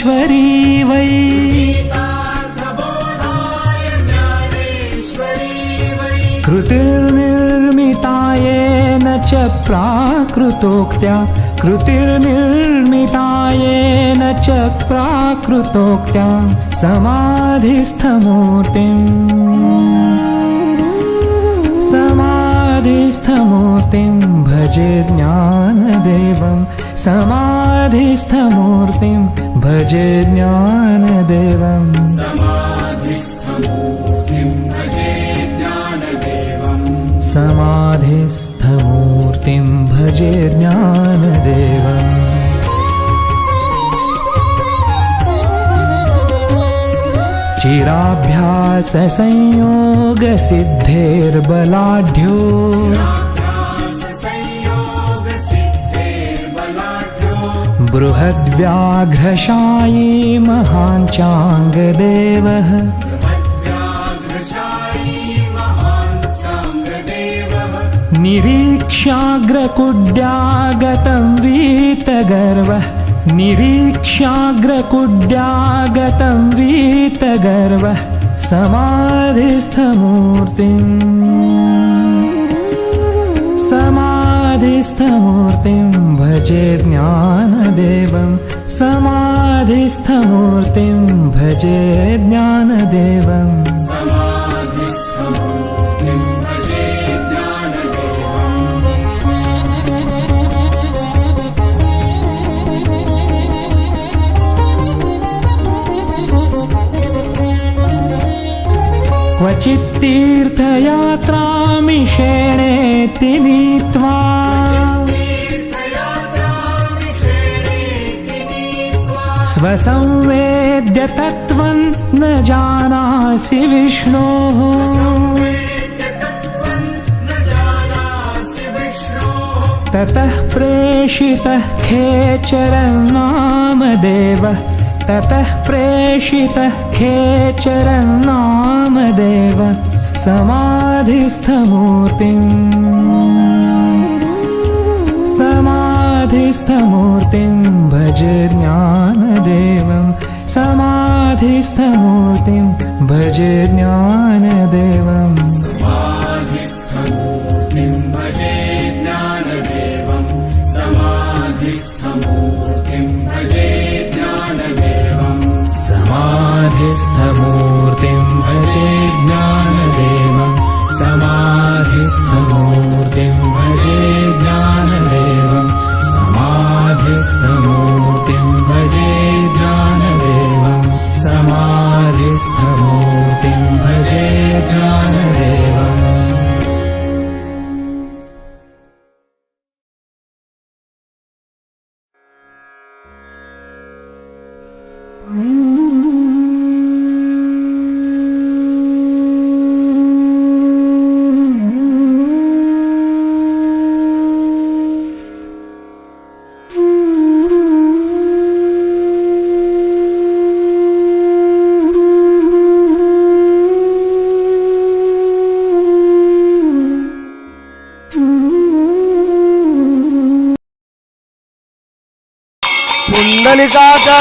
ज्ञानेश्वरी वै। कृतिर्निर्मितायेन च प्राकृतोक्त्या। कृतिर्निर्मितायेन च प्राकृतोक्त्या। समाधिस्थमूर्तिम्। समाधिस्थमूर्तिं भजे ज्ञानदेवं समाधिस्थमूर्तिं भजे ज्ञानदेवम् समाधिस्थमूर्तिम् भजे ज्ञानदेवम् चिराभ्याससंयोगसिद्धेर्बलाढ्यो बृहद्व्याघ्रशायी महान् चाङ्गदेवः। निरीक्ष्याग्रकुड्यागतं वीतगर्वः। निरीक्ष्याग्रकुड्यागतं वीतगर्वः। समाधिस्थमूर्तिम् समाधिस्थमूर्तिं भजे ज्ञानदेवं। समाधिस्थमूर्तिं भजे ज्ञानदेवम्। क्वचित्तीर्थयात्रामिषेणेति नीत्वा स्वसंवेद्य तत्त्वं न जानासि विष्णोः। ततः प्रेषितः खेचरं नामदेवः ततः प्रेषितः नामदेव समाधिस्थमूर्तिम्। समाधिस्थमूर्तिं भज भज ज्ञान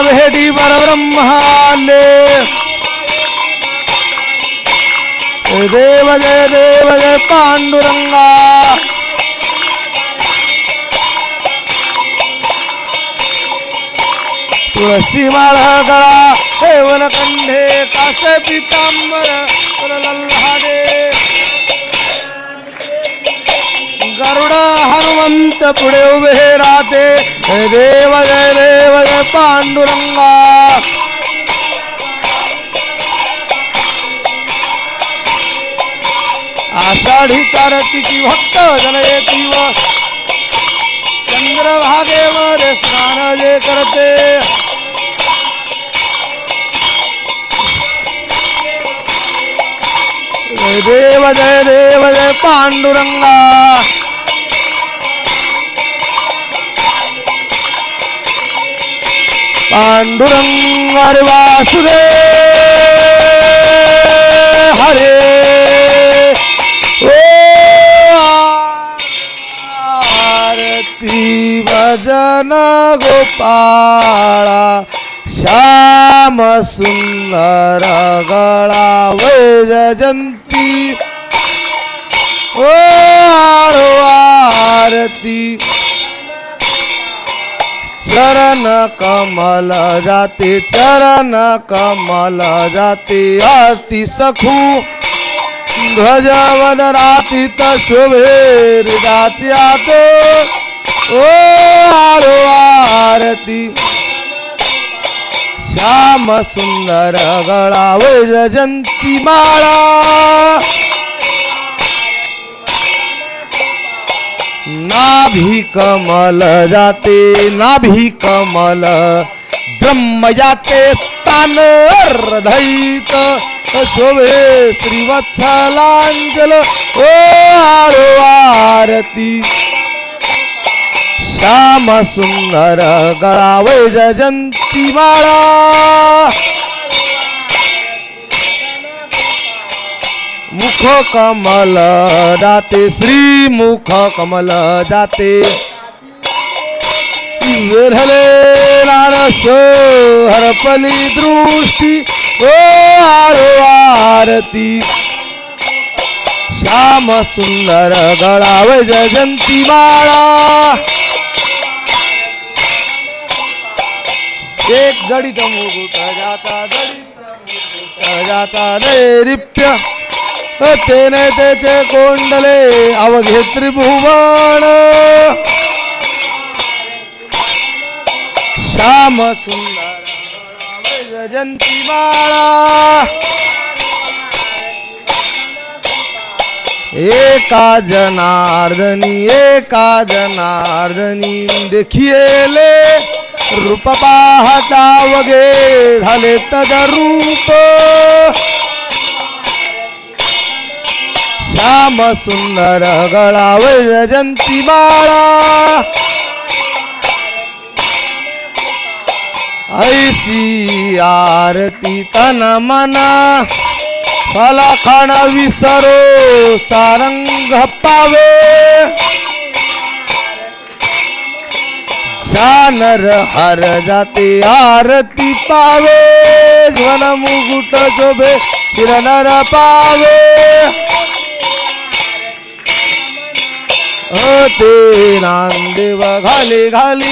भेटी परब्रह्माले जय देव जय देव जय पांडुरंगा। तुळशी माळा गळा हेवन कंढे कासे पितांबर लल्हाडे गरुडा हनुमंत पुढे उभे राहते जय देव देव जय। पांडुरंगा आशा की भक्त जनयती व चंद्रभागेवर स्नान जे करते। देव जय देव जय पांडुरंगा। पांडुरंग हरे वासुदेव हरे। ओ आरती भजन गोपाळा श्याम सुंदर गळा वैजयंती। ओ आरती चरण कमल जाते चरण कमल जाते अति सखू. ध्वजवन रातीत शोभे तो ओ आरो आरती. श्याम सुंदर गळा वैजयंती माळा. नाभी कमल जाते नाभी कमल। ब्रह्म जाते तान अर्धैत शोभे श्रीवत्सलांजल। ओ आरो आरती। श्याम सुंदर गळा वैजयंती माळा। मुख कमल जाते श्री मुख कमल जाते. विरहले नारस हरपली दृष्टी ओ आरो आरती. श्याम सुंदर गळाव जयंती माळा. एक जडित मुकुट जाता जडित मुकुट जाता नैरिप्य तेने त्याचे कोंडले अवघे त्रिभुवन श्याम सुंदर जयंती माळा एका जनार्दनी एका जनार्दनी देखिले रूप पाहता वगे झाले तदरूप श्याम सुंदर गळा वैजयंती बाळा ऐसी आरती तन मना फलखण विसरो सारंग पावे जानर हर जाते आरती पावे ज्वन मुकुट शोभे किरणर पावे ते नांदेव घाली घाली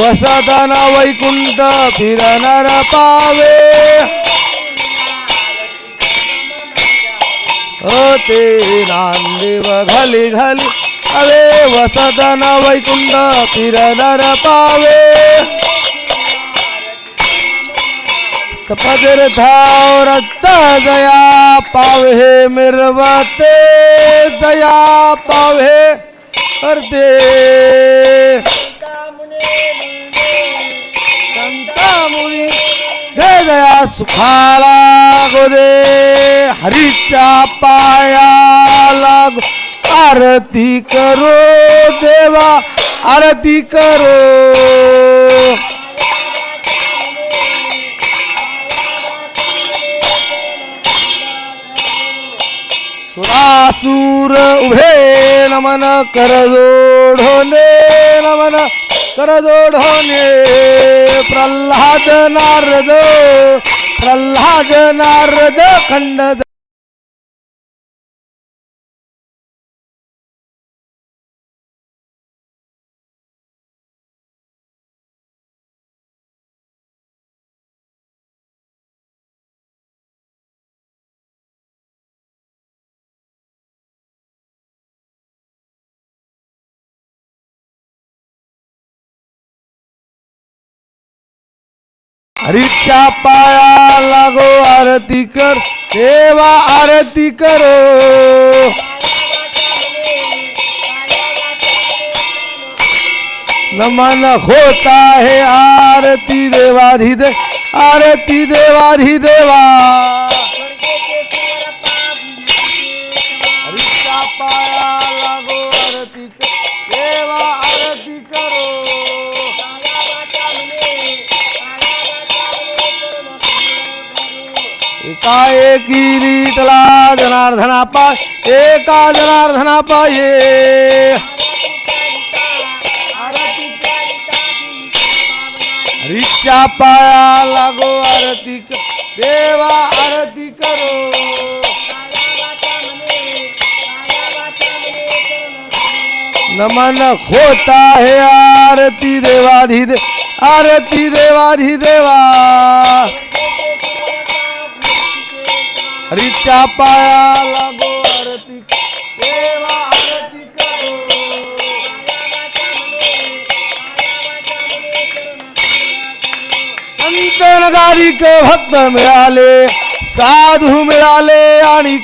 वसताना वैकुंठ फिरणार पावे. ते नांदेव घाली घाली अरे वसताना वैकुंठ फिरणार पावे. पदर धाव रत्त जया पावे मिरवते जया पावे करते संता मुनी दे दया सुखाला गोदे हरीच्या पाया लागो आरती करो देवा आरती करो. सुरासूर उभे नमन कर जोडोने नमन कर जोडोने प्रल्हाद नारद प्रल्हाद नारद खंड रिक्षा पाया, लगो आरती कर सेवा आरती करो। नमन होता है आरती देवाधि दे आरती देवाधि देवा एकाएकी रीतला जनार्दना पाय एका जनार्दना पाये हरीच्या पाया लागो आरती क- देवा आरती करो। नमन होता है आरती देवाधिदे आरती देवाधिदेवा। हरीच्या पाया, लागो आरती आरती करो। संत नगारी के भक्त मिळाले साधू मिळाले आणि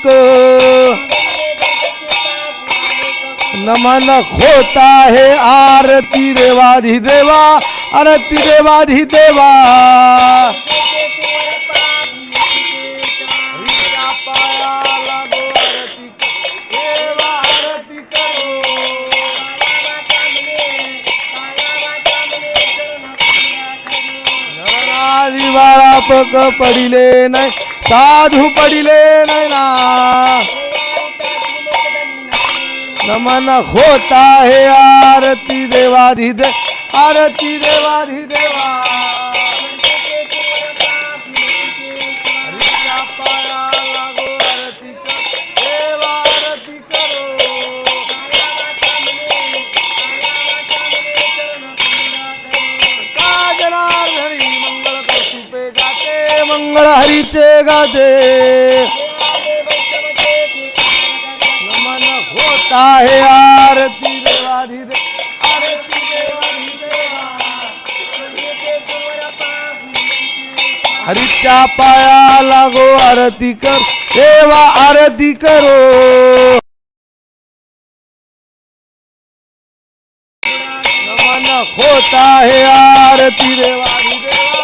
नमन होता है आरती देवाधि देवा आरती देवाधी देवा पापक पडिले नाही साधू पडिले नाही ना. नमन होता है आरती देवाधी दे आरती देवाधी देवा हरीचे गाते नमन होता है आरती देवाधी देवाधी पाया लागो आरती कर, देवा आरती करो। नमन होता है आरती देवाधी देवा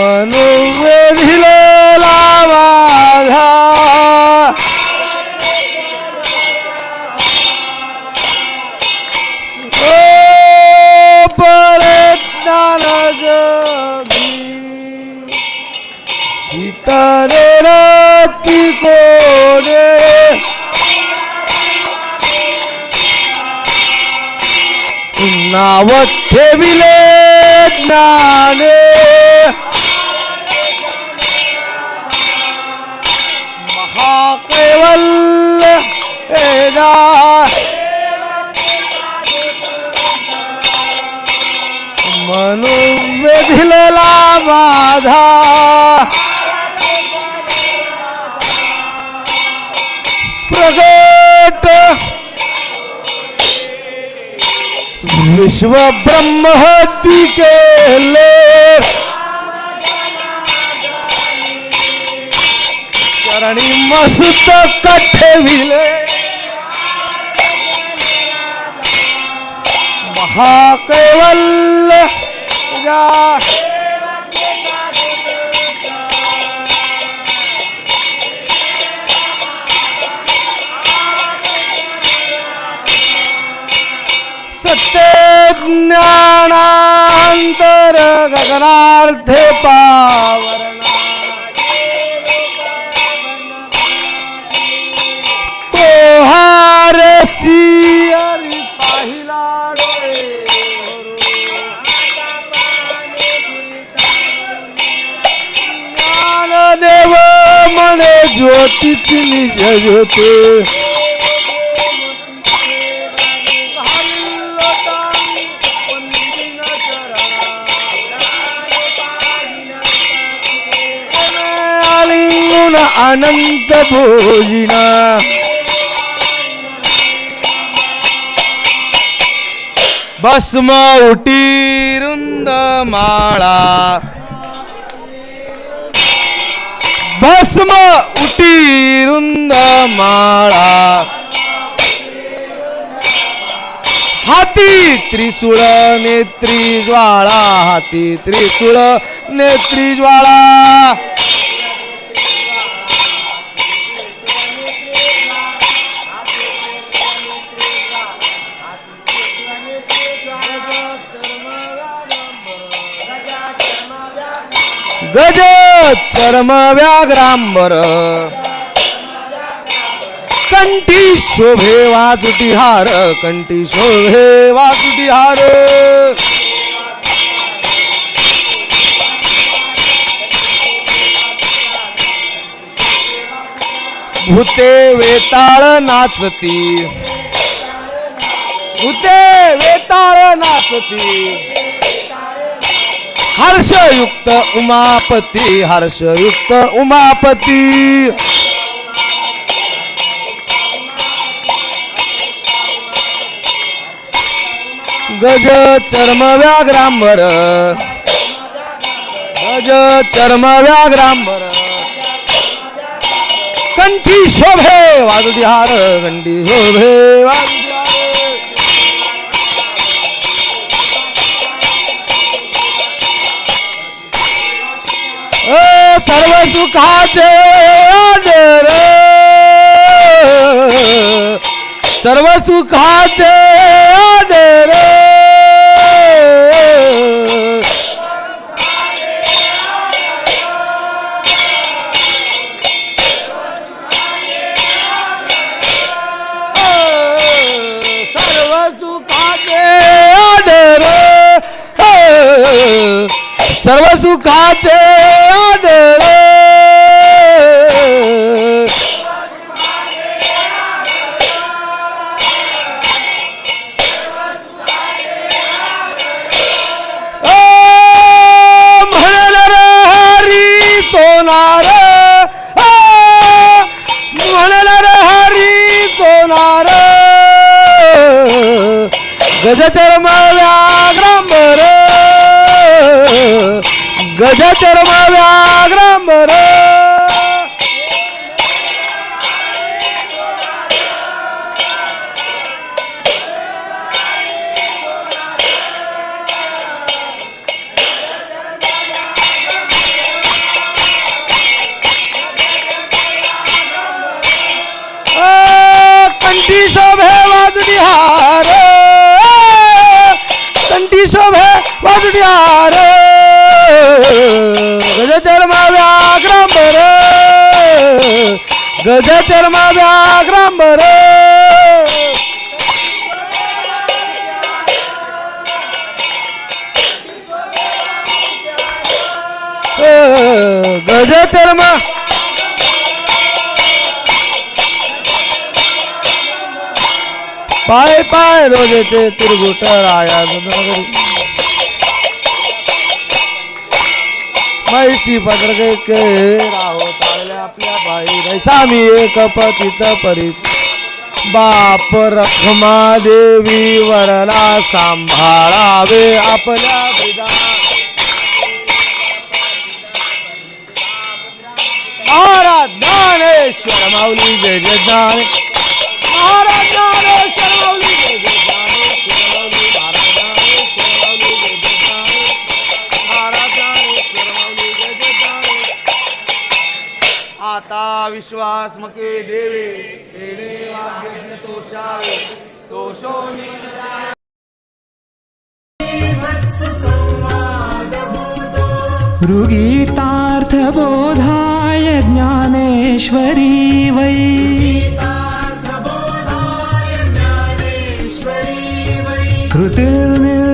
मनोवेधिलेला माझा ओ जगी इतरे रती कोणे? नाव ठेविले विश्व ब्रह्म के ले। चरणी मस्त कठे विले महाकेवल जा ज्ञानदेव म्हणे ज्योतीत निज ज्योति. अनंत भोजिना। भस्म उटी रुंद माळा। भस्म उटी रुंद माळा। हाती त्रिशूळ नेत्री ज्वाळा हाती त्रिशूळ नेत्री ज्वाळा। गज चर्म व्याघ्रांबर। कंठी शोभे वाजुटी हार कंठी शोभे वाजुटी हार भूते वेताळ नाचती। भूते वेताळ नाचती। हर्षयुक्त उमापती हर्षयुक्त उमापती. गज चर्म व्याघ्रांबर गज चर्म व्याघ्रांबर कंठी शोभे वाजुदी हार कंठी शोभे वाजुदी सुखाचे गज माझा ग्रामर गज मा पाय पाय रोजेचे तिरगुट राया नगरी मैसी पत्र के राहो आपल्या बाई. रैसामी एक पतित परी. बाप रखमा देवी वरला सांभाळावे आपल्या महाराज ज्ञानेश्वर माऊली जय जय भस्मके देवे तोषावे ऋगीतार्थबोधाय ज्ञानेश्वरी वै। कृतिर्निर्मितायेन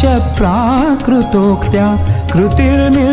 च प्राकृतोक्त्या कृतिर्निर्मिताये